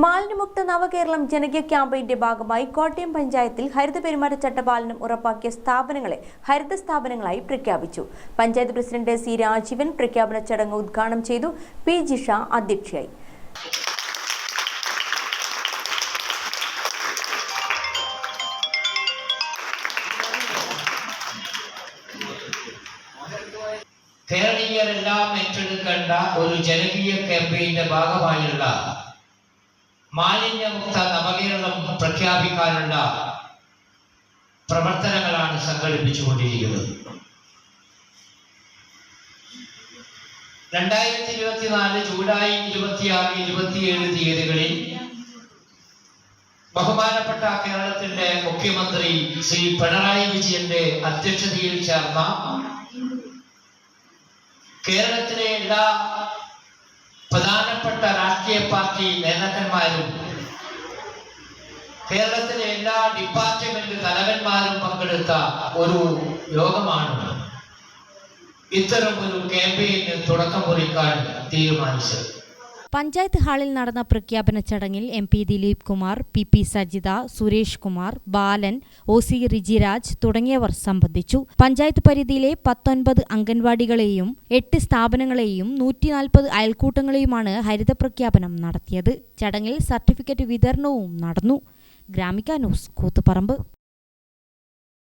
മാലിന്യമുക്ത നവകേരളം ജനകീയ ക്യാമ്പയിന്റെ ഭാഗമായി കോട്ടയം പഞ്ചായത്തിൽ ഹരിത പെരുമാറ്റച്ചട്ട പാലനം ഉറപ്പാക്കിയ സ്ഥാപനങ്ങളെ ഹരിത സ്ഥാപനങ്ങളായി പ്രഖ്യാപിച്ചു. പഞ്ചായത്ത് പ്രസിഡന്റ് സി രാജീവൻ പ്രഖ്യാപന ചടങ്ങ് ഉദ്ഘാടനം ചെയ്തു. പി ജിഷ അധ്യക്ഷയായി. കേരളീയരെല്ലാം ഒരു ജനകീയ ക്യാമ്പയിന്റെ ഭാഗമായുള്ള മാലിന്യമുക്ത നവകേരളം പ്രഖ്യാപിക്കാനുള്ള പ്രവർത്തനങ്ങളാണ് സംഘടിപ്പിച്ചുകൊണ്ടിരിക്കുന്നത്. രണ്ടായിരത്തി ഇരുപത്തിനാല് ജൂലൈ ഇരുപത്തിയാറ് ഇരുപത്തിയേഴ് തീയതികളിൽ ബഹുമാനപ്പെട്ട കേരളത്തിന്റെ മുഖ്യമന്ത്രി ശ്രീ പിണറായി വിജയന്റെ അധ്യക്ഷതയിൽ ചേർന്ന കേരളത്തിലെ എല്ലാ പ്രധാനപ്പെട്ട രാഷ്ട്രീയ പാർട്ടി നേതാക്കന്മാരും കേരളത്തിലെ എല്ലാ ഡിപ്പാർട്ട്മെന്റ് തലവന്മാരും പങ്കെടുത്ത ഒരു യോഗമാണ്. ഇത്തരം ഒരു ക്യാമ്പയിന് തുടക്കം കുറിക്കാൻ തീരുമാനിച്ചത്. പഞ്ചായത്ത് ഹാളിൽ നടന്ന പ്രഖ്യാപന ചടങ്ങിൽ M P Dileep Kumar P P Sajitha Suresh Kumar Balan O C Rijiraj തുടങ്ങിയവർ സംബന്ധിച്ചു. പഞ്ചായത്ത് പരിധിയിലെ പത്തൊൻപത് അംഗൻവാടികളെയും എട്ട് സ്ഥാപനങ്ങളെയും നൂറ്റി നാൽപ്പത് അയൽക്കൂട്ടങ്ങളെയുമാണ് ഹരിത പ്രഖ്യാപനം നടത്തിയത്. ചടങ്ങിൽ സർട്ടിഫിക്കറ്റ് വിതരണവും നടന്നു. ഗ്രാമിക ന്യൂസ് കൂത്തുപറമ്പ്.